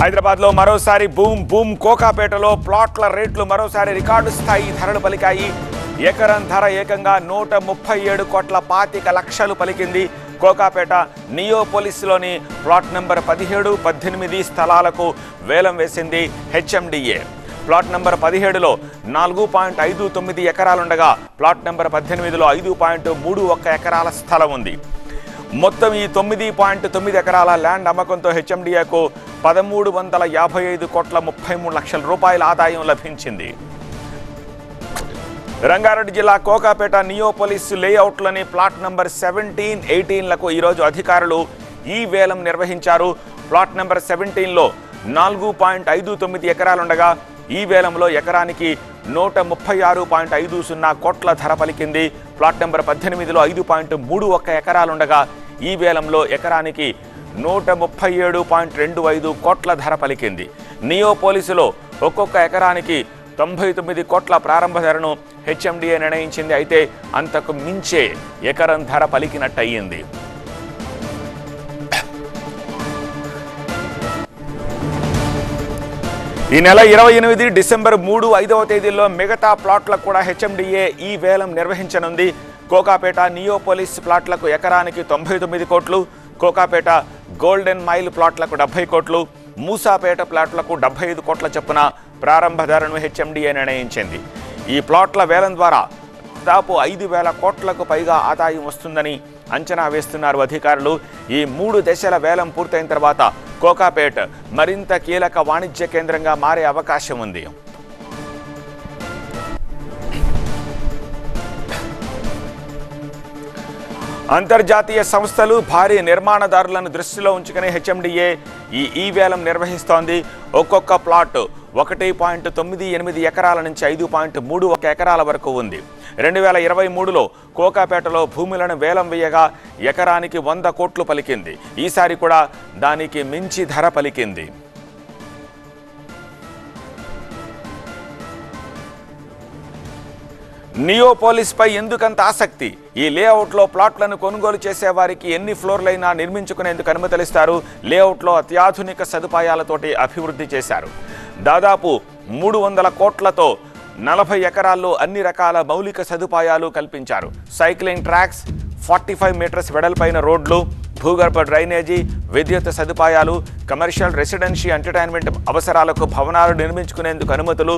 హైదరాబాద్లో మరోసారి boom boom కోకాపేటలో ప్లాట్ల రేట్లు మరోసారి రికార్డు స్థాయి ధరలు పలికాయి. ఎకరం ధర ఏకంగా నూట ముప్పై ఏడు కోట్ల పాతిక లక్షలు పలికింది కోకాపేట. నియోపోలిస్లోని ప్లాట్ నెంబర్ పదిహేడు పద్దెనిమిది స్థలాలకు వేలం వేసింది హెచ్ఎండిఏ. ప్లాట్ నెంబర్ పదిహేడులో నాలుగు పాయింట్ ఐదు తొమ్మిది ఎకరాలుండగా ప్లాట్ నెంబర్ పద్దెనిమిదిలో ఐదు పాయింట్ మూడు ఒక్క ఎకరాల స్థలం ఉంది. మొత్తం ఈ తొమ్మిది పాయింట్ తొమ్మిది ఎకరాల ల్యాండ్ అమ్మకంతో హెచ్ఎండిఏకు పదమూడు వందల యాభై ఐదు కోట్ల ముప్పై మూడు లక్షల రూపాయల ఆదాయం లభించింది. రంగారెడ్డి జిల్లా కోకాపేట నియోపోలిస్ లేఅవుట్లోని ప్లాట్ నంబర్ సెవెంటీన్ ఎయిటీన్లకు ఈరోజు అధికారులు ఈ వేలం నిర్వహించారు. ప్లాట్ నెంబర్ సెవెంటీన్లో నాలుగు పాయింట్ ఐదు తొమ్మిది ఎకరాలుండగా ఈ వేలంలో ఎకరానికి నూట ముప్పై ఆరు పాయింట్ ఐదు సున్నా కోట్ల ధర పలికింది. ప్లాట్ నెంబర్ పద్దెనిమిదిలో ఐదు పాయింట్ మూడు ఒక్క ఎకరాలుండగా ఈ వేలంలో ఎకరానికి నూట ముప్పై ఏడు పాయింట్ రెండు ఐదు కోట్ల ధర పలికింది. నియోపోలీసులో ఒక్కొక్క ఎకరానికి తొంభై తొమ్మిది కోట్ల ప్రారంభ ధరను హెచ్ఎండిఏ నిర్ణయించింది. అయితే అంతకు మించే ఎకరం ధర పలికినట్టయింది. ఈ నెల ఇరవై ఎనిమిది డిసెంబర్ మూడు ఐదవ తేదీల్లో మిగతా ప్లాట్లకు కూడా హెచ్ఎండిఏ ఈ వేలం నిర్వహించనుంది. కోకాపేట నియోపోలిస్ ప్లాట్లకు ఎకరానికి తొంభై తొమ్మిది కోట్లు కోకాపేట గోల్డెన్ మైల్ ప్లాట్లకు డెబ్బై కోట్లు మూసాపేట ప్లాట్లకు డెబ్బై ఐదు కోట్ల చొప్పున ప్రారంభ ధరను హెచ్ఎండిఏ నిర్ణయించింది. ఈ ప్లాట్ల వేలం ద్వారా దాదాపు ఐదు వేల కోట్లకు పైగా ఆదాయం వస్తుందని అంచనా వేస్తున్నారు అధికారులు. ఈ మూడు దశల వేలం పూర్తయిన తర్వాత కోకాపేట్ మరింత కీలక వాణిజ్య కేంద్రంగా మారే అవకాశం ఉంది. అంతర్జాతీయ సంస్థలు భారీ నిర్మాణదారులను దృష్టిలో ఉంచుకునే హెచ్ఎండిఏ ఈ ఈ వేలం నిర్వహిస్తోంది. ఒక్కొక్క ప్లాట్ ఒకటి పాయింట్ తొమ్మిది ఎనిమిది ఎకరాల నుంచి ఐదు పాయింట్ మూడు ఒక ఎకరాల వరకు ఉంది. రెండు వేల ఇరవై మూడులో కోకాపేటలో భూములను వేలం వేయగా ఎకరానికి వంద కోట్లు పలికింది. ఈసారి కూడా దానికి మించి ధర పలికింది. నియోపోలిస్ పై ఎందుకంత ఆసక్తి? ఈ లేఅవుట్లో ప్లాట్లను కొనుగోలు చేసే వారికి ఎన్ని ఫ్లోర్లైనా నిర్మించుకునేందుకు అనుమతిస్తారు లేఅవుట్లో అత్యాధునిక సదుపాయాలతోటి అభివృద్ధి చేశారు. దాదాపు మూడు వందల కోట్లతో నలభై ఎకరాల్లో అన్ని రకాల మౌలిక సదుపాయాలు కల్పించారు. Cycling tracks forty five metres వెడల్పైన రోడ్లు భూగర్భ డ్రైనేజీ విద్యుత్ సదుపాయాలు కమర్షియల్ రెసిడెన్షియల్ ఎంటర్టైన్మెంట్ అవసరాలకు భవనాలు నిర్మించుకునేందుకు అనుమతులు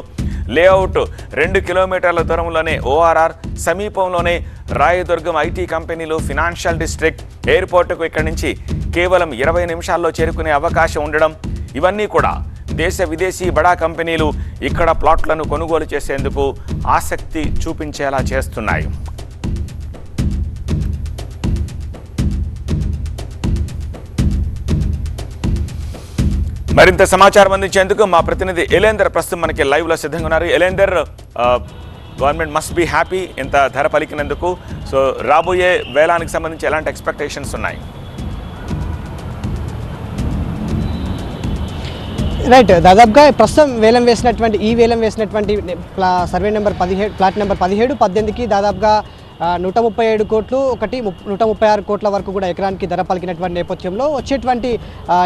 లేఅవుట్ రెండు కిలోమీటర్ల దూరంలోనే ఓఆర్ఆర్ సమీపంలోనే రాయదుర్గం ఐటీ కంపెనీలు ఫినాన్షియల్ డిస్ట్రిక్ట్ ఎయిర్పోర్టుకు ఇక్కడి నుంచి కేవలం ఇరవై నిమిషాల్లో చేరుకునే అవకాశం ఉండడం ఇవన్నీ కూడా దేశ విదేశీ బడా కంపెనీలు ఇక్కడ ప్లాట్లను కొనుగోలు చేసేందుకు ఆసక్తి చూపించేలా చేస్తున్నాయి. మరింత సమాచారం అందించేందుకు మా ప్రతినిధి ఎలేందర్ ప్రస్తుతం మనకి లైవ్లో సిద్ధంగా ఉన్నారు. Elender government must be happy ఇంత ధర పలికినందుకు. సో రాబోయే వేలానికి సంబంధించి ఎలాంటి ఎక్స్పెక్టేషన్స్ ఉన్నాయి? రైట్ దాదాపుగా ప్రస్తుతం వేలం వేసినటువంటి ఈ వేలం వేసినటువంటి ప్లా సర్వే నెంబర్ పదిహేడు ప్లాట్ నెంబర్ పదిహేడు పద్దెనిమిదికి దాదాపుగా నూట ముప్పై ఏడు కోట్లు ఒకటి నూట ముప్పై ఆరు కోట్ల వరకు కూడా ఎకరానికి ధర పలికినటువంటి నేపథ్యంలో వచ్చేటువంటి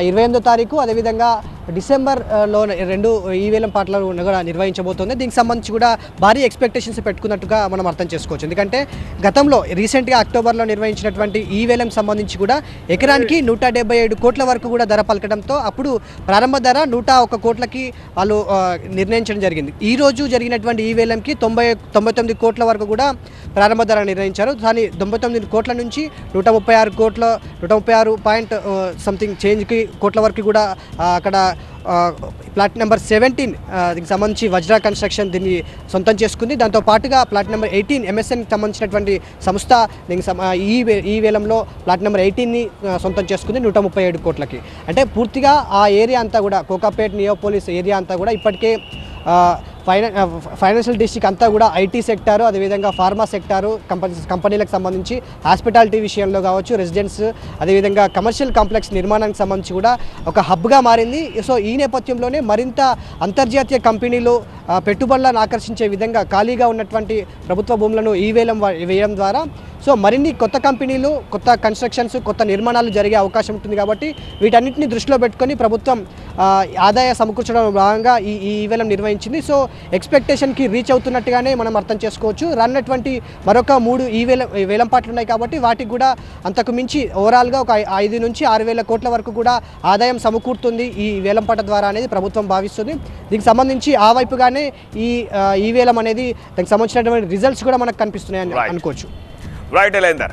ఇరవై ఎనిమిదో తారీఖు అదేవిధంగా డిసెంబర్లో రెండు ఈ వేలం పాటలు కూడా నిర్వహించబోతోంది. దీనికి సంబంధించి కూడా భారీ ఎక్స్పెక్టేషన్స్ పెట్టుకున్నట్టుగా మనం అర్థం చేసుకోవచ్చు. ఎందుకంటే గతంలో రీసెంట్గా అక్టోబర్లో నిర్వహించినటువంటి ఈ వేలం సంబంధించి కూడా ఎకరానికి నూట డెబ్బై ఏడు కోట్ల వరకు కూడా ధర పలకడంతో అప్పుడు ప్రారంభ ధర నూట ఒక కోట్లకి వాళ్ళు నిర్ణయించడం జరిగింది. ఈ రోజు జరిగినటువంటి ఈ వేలంకి తొంభై తొంభై తొమ్మిది కోట్ల వరకు కూడా ప్రారంభ ధర నిర్ణయించారు. కానీ తొంభై తొమ్మిది కోట్ల నుంచి నూట ముప్పై ఆరు కోట్ల నూట ముప్పై ఆరు పాయింట్ సంథింగ్ చేంజ్కి కోట్ల వరకు కూడా అక్కడ ప్లాట్ నెంబర్ సెవెంటీన్ దీనికి సంబంధించి వజ్రా కన్స్ట్రక్షన్ దీన్ని సొంతం చేసుకుంది. దాంతో పాటుగా ప్లాట్ నెంబర్ ఎయిటీన్ ఎంఎస్ఎన్కి సంబంధించినటువంటి సంస్థ దీనికి ఈ ఈ వేలంలో ప్లాట్ నెంబర్ ఎయిటీన్ని సొంతం చేసుకుంది నూట ముప్పై ఏడు కోట్లకి. అంటే పూర్తిగా ఆ ఏరియా అంతా కూడా కోకాపేట్ నియోపోలిస్ ఏరియా అంతా కూడా ఇప్పటికే ఫైనా ఫైనాన్షియల్ డిస్ట్రిక్ట్ అంతా కూడా ఐటీ సెక్టారు అదేవిధంగా ఫార్మా సెక్టారు కంపెనీ కంపెనీలకు సంబంధించి హాస్పిటాలిటీ విషయంలో కావచ్చు రెసిడెన్స్ అదేవిధంగా కమర్షియల్ కాంప్లెక్స్ నిర్మాణానికి సంబంధించి కూడా ఒక హబ్గా మారింది. సో ఈ నేపథ్యంలోనే మరింత అంతర్జాతీయ కంపెనీలు పెట్టుబడులను ఆకర్షించే విధంగా ఖాళీగా ఉన్నటువంటి ప్రభుత్వ భూములను ఈ వేలం వేయడం ద్వారా సో మరిన్ని కొత్త కంపెనీలు కొత్త కన్స్ట్రక్షన్స్ కొత్త నిర్మాణాలు జరిగే అవకాశం ఉంటుంది కాబట్టి వీటన్నిటిని దృష్టిలో పెట్టుకొని ప్రభుత్వం ఆదాయ సమకూర్చడం భాగంగా ఈ ఈ ఈవేలం నిర్వహించింది. సో ఎక్స్పెక్టేషన్కి రీచ్ అవుతున్నట్టుగానే మనం అర్థం చేసుకోవచ్చు. రానున్నటువంటి మరొక మూడు ఈ వేల వేలం పాటలు ఉన్నాయి కాబట్టి వాటికి కూడా అంతకు మించి ఓవరాల్గా ఒక ఐదు నుంచి ఆరు వేల కోట్ల వరకు కూడా ఆదాయం సమకూరుతుంది ఈ వేలం పాట ద్వారా అనేది ప్రభుత్వం భావిస్తుంది. దీనికి సంబంధించి ఆ వైపుగానే ఈ ఈ వేలం అనేది దానికి సంబంధించినటువంటి రిజల్ట్స్ కూడా మనకు కనిపిస్తున్నాయని. అనుకోవచ్చు. రైట్ ఎలైందర్